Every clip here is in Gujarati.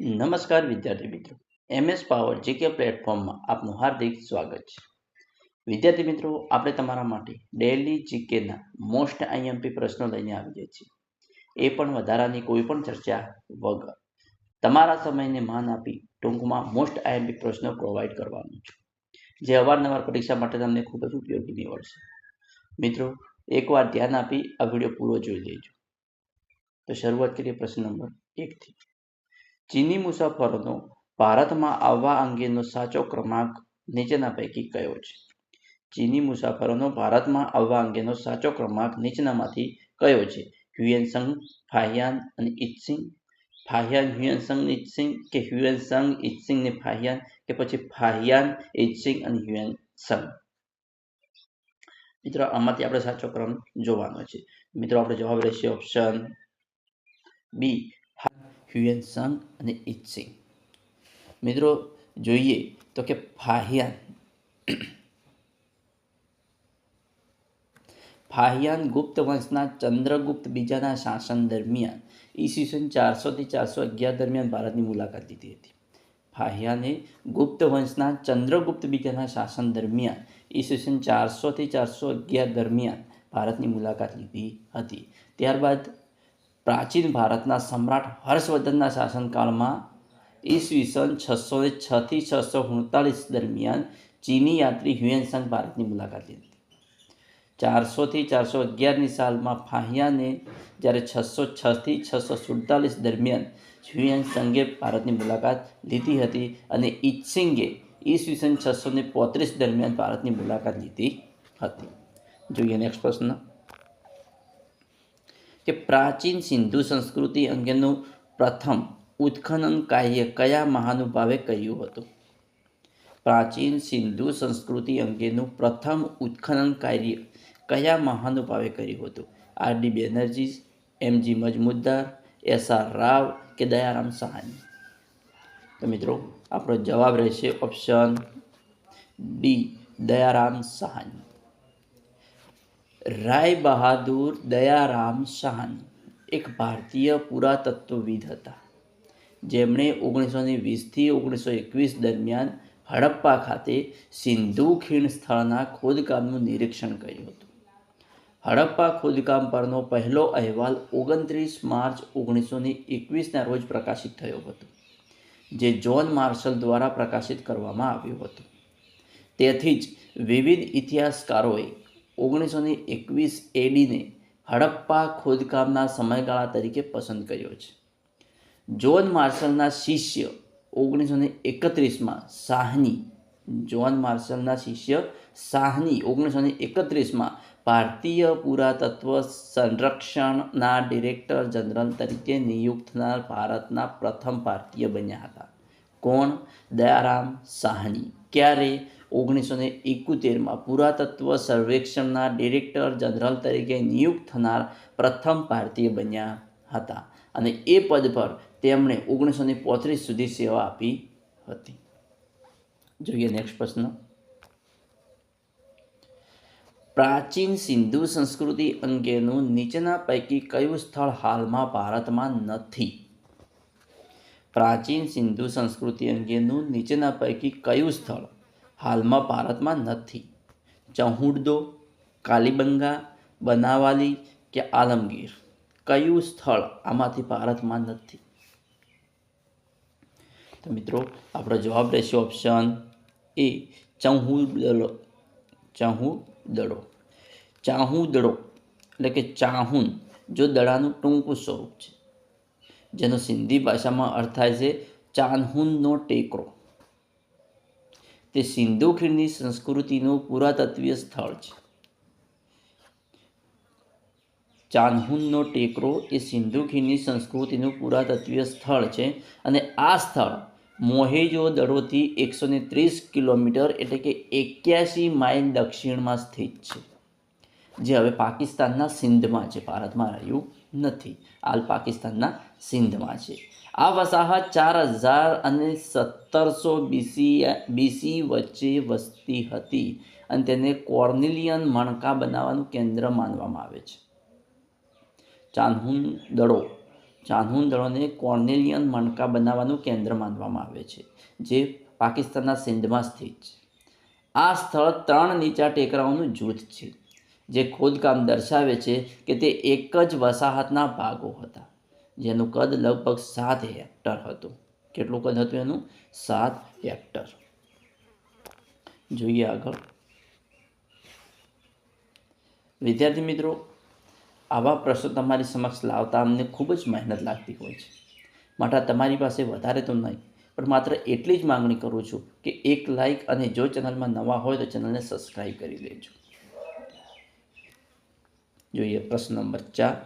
નમસ્કાર વિદ્યાર્થી મિત્રો. એમએસ પાવર જીકે પ્લેટફોર્મમાં આપનું હાર્દિક સ્વાગત છે. વિદ્યાર્થી મિત્રો, આપણે તમારા માટે ડેલી જીકેના મોસ્ટ આઈએમપી પ્રશ્નો લઈને આવીએ છીએ. એ પણ વધારાની કોઈ પણ ચર્ચા વગર. તમારા સમયને માન આપી ટૂંકમાં મોસ્ટ આઈએમપી પ્રશ્નો પ્રોવાઈડ કરવાનું છે. જે અવારનવાર પરીક્ષા માટે તમને ખૂબ જ ઉપયોગી નીવડશે. મિત્રો, એકવાર ધ્યાન આપી આ વીડિયો પૂરો જોઈ લેજો. તો શરૂઆત કરીએ પ્રશ્ન નંબર એકથી ચીની મુસાફરોનો ભારતમાં આવવા અંગેનો સાચો ક્રમાંક નીચેના પૈકી કયો છે? ચીની મુસાફરોનો ભારતમાં આવવા અંગેનો સાચો ક્રમાંક નીચેનામાંથી કયો છે? હ્યુએનસંગ ફાહિયાન અને ઇત્સિંગ ફાહિયાન હ્યુએનસંગ ઇત્સિંગ કે હ્યુએનસંગ ઇત્સિંગ ને ફાહિયાન કે પછી ફાહિયાન ઇત્સિંગ અને હ્યુએનસંગ મિત્રો, આમાંથી આપણે સાચો ક્રમ જોવાનો છે. મિત્રો, આપણે જવાબ રહેશે ઓપ્શન બી. હ્યુએન સંગ અને ઇત્સિંગ મિત્રો, જોઈએ તો કે ફાહિયાન. ફાહિયાન ગુપ્ત વંશના ચંદ્રગુપ્ત બીજાના શાસન દરમિયાન, ઈસવીસન ચારસોથી ચારસો અગિયાર દરમિયાન ભારતની મુલાકાત લીધી હતી. ફાહિયાને ગુપ્ત વંશના ચંદ્રગુપ્ત બીજાના શાસન દરમિયાન, ઈસવીસન ચારસોથી ચારસો અગિયાર દરમિયાન ભારતની મુલાકાત લીધી હતી. ત્યારબાદ પ્રાચીન ભારતના સમ્રાટ હર્ષવર્ધનના શાસનકાળમાં ઈસવીસન છસો ને છથી છસો ઉણતાલીસ દરમિયાન ચીની યાત્રી હ્યુએનસંગ ભારતની મુલાકાત લીધી ચારસોથી ચારસો અગિયારની સાલમાં ફાહિયાને જ્યારે છસો છથી છસો સુડતાલીસ દરમિયાન હ્યુએનસંગે ભારતની મુલાકાત લીધી હતી અને ઇત્સિંગે ઈસવીસન છસો ને પોત્રીસ દરમિયાન ભારતની મુલાકાત લીધી હતી. જોઈએ નેક્સ્ટ પ્રશ્ન. કે પ્રાચીન સિંધુ સંસ્કૃતિ અંગેનું પ્રથમ ઉત્ખનન કાર્ય કયા મહાનુભાવે કર્યું હતું? પ્રાચીન સિંધુ સંસ્કૃતિ અંગેનું પ્રથમ ઉત્ખનન કાર્ય કયા મહાનુભાવે કર્યું હતું? R D Banerjee MG Majumdar, S R Rao કે દયારામ સહાની? તો મિત્રો, આપણો જવાબ રહેશે ઓપ્શન ડી, દયારામ સહાની. રાય બહાદુર દયારામ સાહની એક ભારતીય પુરાતત્વવિદ હતા. જેમણે ઓગણીસો ને વીસથી ઓગણીસો એકવીસ દરમિયાન હડપ્પા ખાતે સિંધુ ખીણ સ્થળના ખોદકામનું નિરીક્ષણ કર્યું હતું. હડપ્પા ખોદકામ પરનો પહેલો અહેવાલ ઓગણત્રીસ માર્ચ ઓગણીસો ને એકવીસના રોજ પ્રકાશિત થયો હતો, જે જ્હોન માર્શલ દ્વારા પ્રકાશિત કરવામાં આવ્યો હતો. તેથી જ વિવિધ ઇતિહાસકારોએ ઓગણીસો ને એકવીસ એડીને હડપ્પા ખોદકામના સમયગાળા તરીકે પસંદ કર્યો છે. જોન માર્શલના શિષ્ય ઓગણીસો ને એકત્રીસમાં શાહની જોન માર્શલના શિષ્ય શાહની ઓગણીસો ને એકત્રીસમાં ભારતીય પુરાતત્વ સંરક્ષણના ડિરેક્ટર જનરલ તરીકે નિયુક્ત થનાર ભારતના પ્રથમ ભારતીય બન્યા હતા. કોણ? દયારામ સાહની. ક્યારે ઓગણીસો ને એકોતેરમાં પુરાતત્વ સર્વેક્ષણના ડિરેક્ટર જનરલ તરીકે નિયુક્ત થનાર પ્રથમ ભારતીય બન્યા હતા અને એ પદ પર તેમણે ઓગણીસો ને પોત્રીસ સુધી સેવા આપી હતી. જોઈએ નેક્સ્ટ પ્રશ્ન. પ્રાચીન સિંધુ સંસ્કૃતિ અંગેનું નીચેના પૈકી કયું સ્થળ હાલમાં ભારતમાં નથી? પ્રાચીન સિંધુ સંસ્કૃતિ અંગેનું નીચેના પૈકી કયું સ્થળ હાલમાં ભારતમાં નથી? ચહુડદો, કાલીબંગા, બનાવાલી કે આલમગીર? કયું સ્થળ આમાંથી ભારતમાં નથી? તો મિત્રો, આપણો જવાબ રહેશે ઓપ્શન એ ચહુદળો ચહુદડો. ચાહુદળો એટલે કે ચાહુન, જો દડાનું ટૂંકું સ્વરૂપ છે. જેનો સિંધી ભાષામાં અર્થ થાય છે ચાનહુનનો ટેકરો. તે સિંધુ ખીણની સંસ્કૃતિનું પુરાતત્વીય સ્થળ છે. ચાનહુનનો ટેકરો એ સિંધુ ખીણની સંસ્કૃતિનું પુરાતત્વીય સ્થળ છે અને આ સ્થળ મોહેજો દડોથી એકસો ને ત્રીસ કિલોમીટર એટલે કે એક્યાસી માઇલ દક્ષિણમાં સ્થિત છે. જે હવે પાકિસ્તાનના સિંધમાં છે, ભારતમાં રહ્યું. નથી. હાલ પાકિસ્તાનના સિંધમાં છે. આ વસાહત ચાર હજાર અને સત્તરસો બીસી બીસી વચ્ચે વસતી હતી અને તેને કોર્નિલિયન મણકા બનાવવાનું કેન્દ્ર માનવામાં આવે છે. ચાનહુન દડો. ચાહુન દળોને કોર્નેલિયન મણકા બનાવવાનું કેન્દ્ર માનવામાં આવે છે, જે પાકિસ્તાનના સિંધમાં સ્થિત છે. આ સ્થળ ત્રણ નીચા ટેકરાઓનું જૂથ છે. જે ખોદકામ દર્શાવે છે કે તે એક જ વસાહતના ભાગો હતા, જેનું કદ લગભગ સાત હેક્ટર હતું. કેટલું કદ હતું એનું? સાત હેક્ટર. જોઈએ આગળ. વિદ્યાર્થી મિત્રો, આવા પ્રશ્નો તમારી સમક્ષ લાવતા અમને ખૂબ જ મહેનત લાગતી હોય છે. માટે તમારી પાસે વધારે તો નહીં, પણ માત્ર એટલી જ માગણી કરું છું કે એક લાઇક અને જો ચેનલમાં નવા હોય તો ચેનલને સબસ્ક્રાઈબ કરી લેજો. જોઈએ, પ્રશ્ન નંબર ચાર.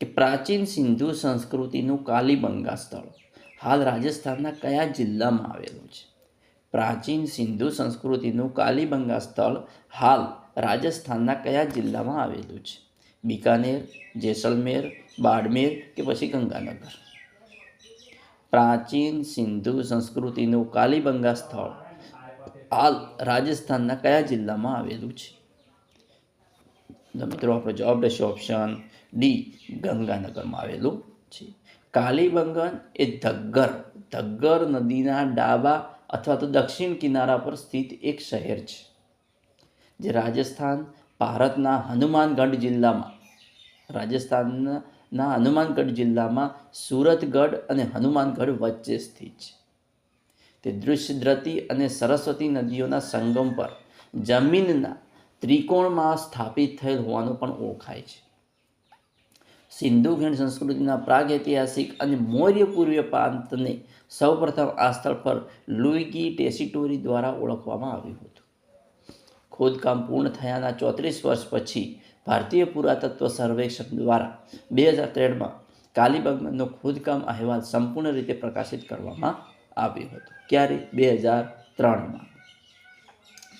કે પ્રાચીન સિંધુ સંસ્કૃતિનું કાલીબંગા સ્થળ. હાલ રાજસ્થાનના કયા જિલ્લામાં આવેલું છે? પ્રાચીન સિંધુ સંસ્કૃતિનું કાલીબંગા સ્થળ હાલ રાજસ્થાનના કયા જિલ્લામાં આવેલું છે? બિકાનેર, જેસલમેર, બાડમેર કે પછી ગંગાનગર? પ્રાચીન સિંધુ સંસ્કૃતિનું કાલીબંગા સ્થળ હાલ રાજસ્થાનના કયા જિલ્લામાં આવેલું છે? તો મિત્રો, આપણો જવાબ રહેશે ઓપ્શન ડી ગંગાનગરમાં આવેલું છે. કાલીબંગન એ ધગ્ગર. ધગ્ગર નદીના ડાબા અથવા તો દક્ષિણ કિનારા પર સ્થિત એક શહેર છે, જે રાજસ્થાન, ભારતના હનુમાનગઢ જિલ્લામાં, રાજસ્થાનના હનુમાનગઢ જિલ્લામાં સુરતગઢ અને હનુમાનગઢ વચ્ચે સ્થિત છે. તે દૃશ્યદ્રતી અને સરસ્વતી નદીઓના સંગમ પર જમીનના ત્રિકોણમાં સ્થાપિત થયેલ હોવાનું પણ ઓળખાય છે. સિંધુ ખીણ સંસ્કૃતિના પ્રાગૈતિહાસિક અને મૌર્ય પૂર્વીય પ્રાંતને સૌપ્રથમ આ સ્થળ પર લુઈગી ટેસિટોરી દ્વારા ઓળખવામાં આવ્યું હતું. ખોદકામ પૂર્ણ થયાના ચોત્રીસ વર્ષ પછી ભારતીય પુરાતત્વ સર્વેક્ષણ દ્વારા બે હજાર ત્રેણમાં કાલીબંગનો ખોદકામ અહેવાલ સંપૂર્ણ રીતે પ્રકાશિત કરવામાં આવ્યો હતો. ક્યારે? બે હજાર ત્રણમાં.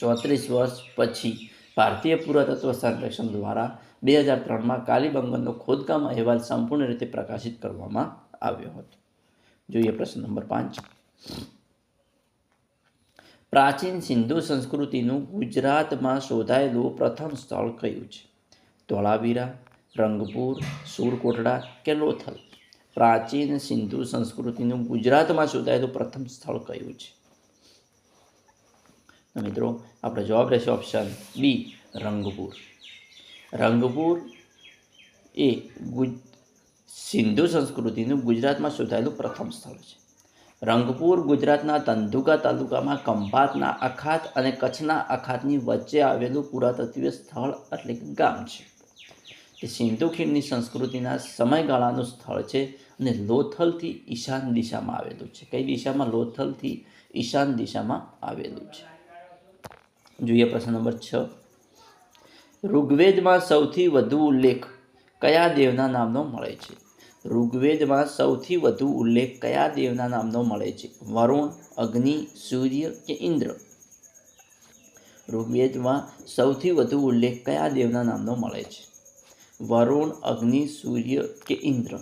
ચોત્રીસ વર્ષ પછી ભારતીય પુરાતત્વ સર્વેક્ષણ દ્વારા બે હજાર ત્રણમાં કાલીબંગનનો ખોદકામ અહેવાલ સંપૂર્ણ રીતે પ્રકાશિત કરવામાં આવ્યો હતો. જોઈએ પ્રશ્ન નંબર પાંચ. પ્રાચીન સિંધુ સંસ્કૃતિનું ગુજરાતમાં શોધાયેલું પ્રથમ સ્થળ કયું છે? ધોળાવીરા, રંગપુર, સુરકોટડા કે લોથલ? પ્રાચીન સિંધુ સંસ્કૃતિનું ગુજરાતમાં શોધાયેલું પ્રથમ સ્થળ કયું છે? તો મિત્રો, આપણો જવાબ રહેશે ઓપ્શન બી રંગપુર. રંગપુર એ ગુજ, સિંધુ સંસ્કૃતિનું ગુજરાતમાં શોધાયેલું પ્રથમ સ્થળ છે. રંગપુર ગુજરાતના તંદુકા તાલુકામાં કંભાતના અખાત અને કચ્છના અખાતની વચ્ચે આવેલું પુરાતત્વીય સ્થળ એટલે કે ગામ છે. તે સિંધુ ખીણની સંસ્કૃતિના સમયગાળાનું સ્થળ છે અને લોથલથી ઈશાન દિશામાં આવેલું છે. કઈ દિશામાં? લોથલથી ઈશાન દિશામાં આવેલું છે. જોઈએ પ્રશ્ન નંબર છ. ઋગ્વેદમાં સૌથી વધુ ઉલ્લેખ કયા દેવના નામનો મળે છે? ઋગ્વેદમાં સૌથી વધુ ઉલ્લેખ કયા દેવના નામનો મળે છે? વરુણ, અગ્નિ, સૂર્ય કે ઇન્દ્ર? ઋગ્વેદમાં સૌથી વધુ ઉલ્લેખ કયા દેવના નામનો મળે છે? વરુણ, અગ્નિ, સૂર્ય કે ઇન્દ્ર?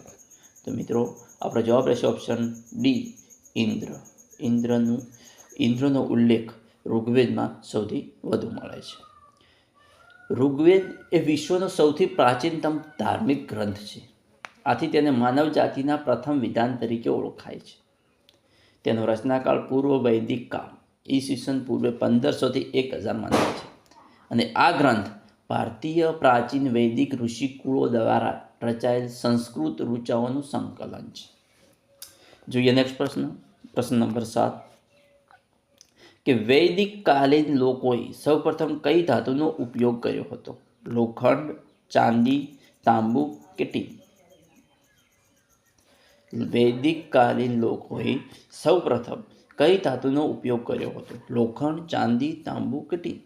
તો મિત્રો, આપણો જવાબ રહેશે ઓપ્શન ડી ઇન્દ્ર. ઇન્દ્રનું, ઇન્દ્રનો ઉલ્લેખ ઋગ્વેદમાં સૌથી વધુ મળે છે. ઋગ્વેદ એ વિશ્વનો સૌથી પ્રાચીનતમ ધાર્મિક ગ્રંથ છે. આથી તેને માનવ જાતિના પ્રથમ વિધાન તરીકે ઓળખાય છે. તેનો રચનાકાળ પૂર્વ વૈદિક કાળ, ઈસવીસન પૂર્વે પંદરસોથી એક હજાર માનવ છે. અને આ ગ્રંથ ભારતીય પ્રાચીન વૈદિક ઋષિકુળો દ્વારા રચાયેલ સંસ્કૃત ઋચાઓનું સંકલન છે. જોઈએ નેક્સ્ટ પ્રશ્ન પ્રશ્ન નંબર સાત. કે વૈદિક કાલીન લોકોએ સૌપ્રથમ કઈ ધાતુનો ઉપયોગ કર્યો હતો? લોખંડ, ચાંદી, તાંબુ કે ટીન? વૈદિક કાલીન લોકોએ સૌપ્રથમ કઈ ધાતુનો ઉપયોગ કર્યો હતો? લોખંડ, ચાંદી, તાંબુ કે ટીન?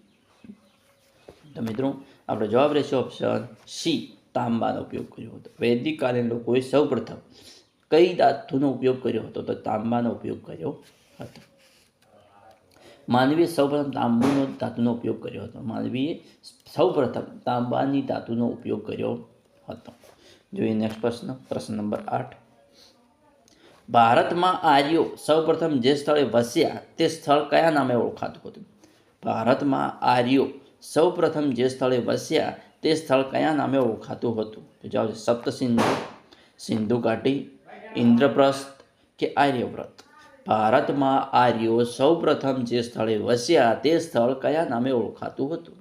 તો મિત્રો, આપણો જવાબ રહેશે ઓપ્શન સી તાંબાનો ઉપયોગ કર્યો હતો. વૈદિક કાલીન લોકોએ સૌપ્રથમ કઈ ધાતુનો ઉપયોગ કર્યો હતો? તો તાંબાનો ઉપયોગ કર્યો હતો. માનવીએ સૌપ્રથમ તાંબુનો ધાતુનો ઉપયોગ કર્યો હતો. માનવીએ સૌપ્રથમ તાંબાની ધાતુનો ઉપયોગ કર્યો હતો. જોઈએ નેક્સ્ટ પ્રશ્ન પ્રશ્ન નંબર આઠ. ભારતમાં આર્યો સૌપ્રથમ જે સ્થળે વસ્યા તે સ્થળ કયા નામે ઓળખાતું હતું? ભારતમાં આર્યો સૌપ્રથમ જે સ્થળે વસ્યા તે સ્થળ કયા નામે ઓળખાતું હતું? તો જવાબ છે સપ્તસિંધુ સિંધુ. ઘાટી ઇન્દ્રપ્રસ્થ કે આર્યવ્રત? ભારતમાં આર્યો સૌપ્રથમ જે સ્થળે વસ્યા તે સ્થળ કયા નામે ઓળખાતું હતું?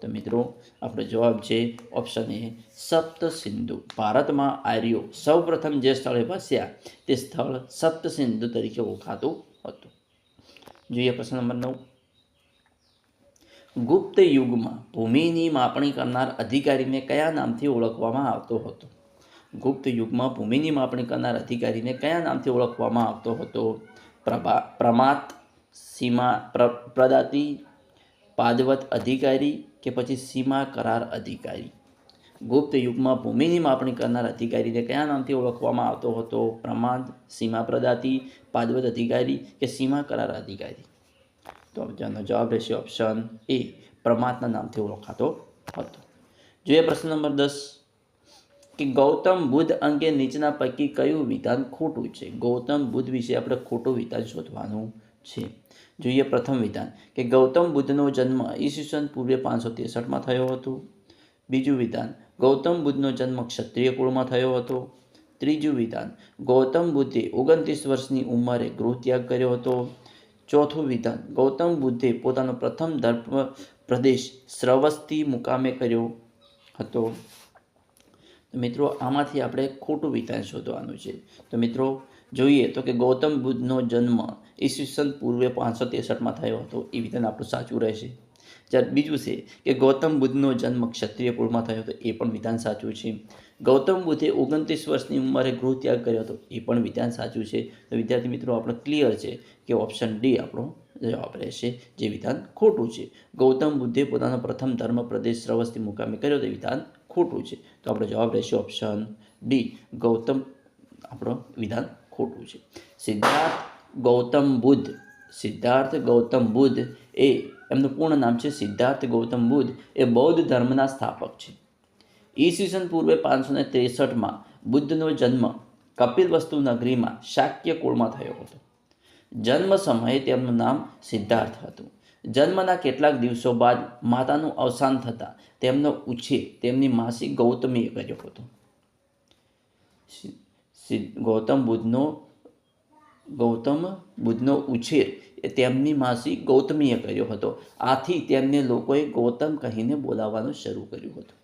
તો મિત્રો, આપણો જવાબ છે ઓપ્શન એ સપ્ત સિંધુ. ભારતમાં આર્યો સૌપ્રથમ જે સ્થળે વસ્યા તે સ્થળ સપ્ત સિંધુ તરીકે ઓળખાતું હતું. જોઈએ પ્રશ્ન નંબર નવ. ગુપ્ત યુગમાં ભૂમિની માપણી કરનાર અધિકારીને કયા નામથી ઓળખવામાં આવતો હતો? ગુપ્ત યુગમાં ભૂમિની માપણી કરનાર અધિકારીને કયા નામથી ઓળખવામાં આવતો હતો? પ્રભા, પ્રમાત, સીમા, પ્ર, પ્રદાતી, પાદવત અધિકારી કે પછી સીમા કરાર અધિકારી? ગુપ્ત યુગમાં ભૂમિની માપણી કરનાર અધિકારીને કયા નામથી ઓળખવામાં આવતો હતો? પ્રમાદ સીમા પ્રદાતી, પાદવત અધિકારી કે સીમા કરાર અધિકારી? તો જેનો જવાબ રહેશે ઓપ્શન એ પ્રમાતના નામથી ઓળખાતો હતો. જોઈએ પ્રશ્ન નંબર દસ. કે ગૌતમ બુદ્ધ અંગે નીચેના પૈકી કયું વિધાન ખોટું છે? ગૌતમ બુદ્ધ વિશે આપણે ખોટું વિધાન શોધવાનું છે. જોઈએ પ્રથમ વિધાન કે ગૌતમ બુદ્ધનો જન્મ ઈસવીસન પૂર્વે પાંચસો ત્રેસઠમાં થયો હતો. બીજું વિધાન, ગૌતમ બુદ્ધનો જન્મ ક્ષત્રિય કુળમાં થયો હતો. ત્રીજું વિધાન, ગૌતમ બુદ્ધે ઓગણત્રીસ વર્ષની ઉંમરે ગૃહ ત્યાગ કર્યો હતો. ચોથું વિધાન, ગૌતમ બુદ્ધે પોતાનો પ્રથમ ધર્મ પ્રદેશ શ્રવસ્તી મુકામે કર્યો હતો. તો મિત્રો, આમાંથી આપણે ખોટું વિધાન શોધવાનું છે. તો મિત્રો, જોઈએ તો કે ગૌતમ બુદ્ધનો જન્મ ઈસવીસન પૂર્વે પાંચસો ત્રેસઠમાં થયો હતો. એ વિધાન આપણું સાચું રહેશે. જ્યારે બીજું છે કે ગૌતમ બુદ્ધનો જન્મ ક્ષત્રિય કુળમાં થયો હતો, એ પણ વિધાન સાચું છે. ગૌતમ બુદ્ધે ઓગણત્રીસ વર્ષની ઉંમરે ગૃહ ત્યાગ કર્યો હતો, એ પણ વિધાન સાચું છે. તો વિદ્યાર્થી મિત્રો, આપણો ક્લિયર છે કે ઓપ્શન ડી આપણો જવાબ રહેશે, જે વિધાન ખોટું છે. ગૌતમ બુદ્ધે પોતાનો પ્રથમ ધર્મ પ્રદેશ શ્રવસ્તી મુકામે કર્યો, તે વિધાન ખોટું છે. તો આપણો જવાબ રહેશે ઓપ્શન ડી ગૌતમ આપણો વિધાન ખોટું છે. સિદ્ધાર્થ ગૌતમ બુદ્ધ. સિદ્ધાર્થ ગૌતમ બુદ્ધ એ એમનું પૂર્ણ નામ છે સિદ્ધાર્થ ગૌતમ બુદ્ધ. એ બૌદ્ધ ધર્મના સ્થાપક છે. ઈસવીસન પૂર્વે પાંચસો ને ત્રેસઠમાં બુદ્ધનો જન્મ કપિલવસ્તુ નગરીમાં શાક્ય કુળમાં થયો હતો. જન્મ સમયે તેમનું નામ સિદ્ધાર્થ હતું. જન્મના કેટલાક દિવસો બાદ માતાનું અવસાન થતાં તેમનો ઉછેર તેમની માસી ગૌતમીએ કર્યો હતો. ગૌતમ બુદ્ધનો ગૌતમ બુદ્ધનો ઉછેર એ તેમની માસી ગૌતમીએ કર્યો હતો. આથી તેમને લોકોએ ગૌતમ કહીને બોલાવવાનું શરૂ કર્યું હતું.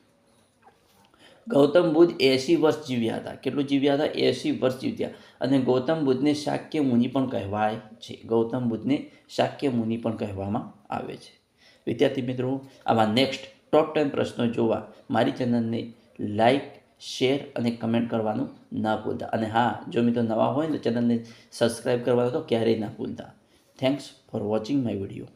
ગૌતમ બુદ્ધ એંસી વર્ષ જીવ્યા હતા. કેટલું જીવ્યા હતા? એંસી વર્ષ જીવ્યા. અને ગૌતમ બુદ્ધને શાક્ય મુનિ પણ કહેવાય છે. ગૌતમ બુદ્ધને શાક્ય મુનિ પણ કહેવામાં આવે છે. વિદ્યાર્થી મિત્રો, આવા નેક્સ્ટ ટોપ ટેન પ્રશ્નો જોવા મારી ચેનલને લાઈક શેર અને કમેન્ટ કરવાનું ના ભૂલતા. અને હા, જો મિત્રો નવા હોય તો ચેનલને સબસ્ક્રાઈબ કરવાનું તો ક્યારેય ના ભૂલતા. Thanks for watching my video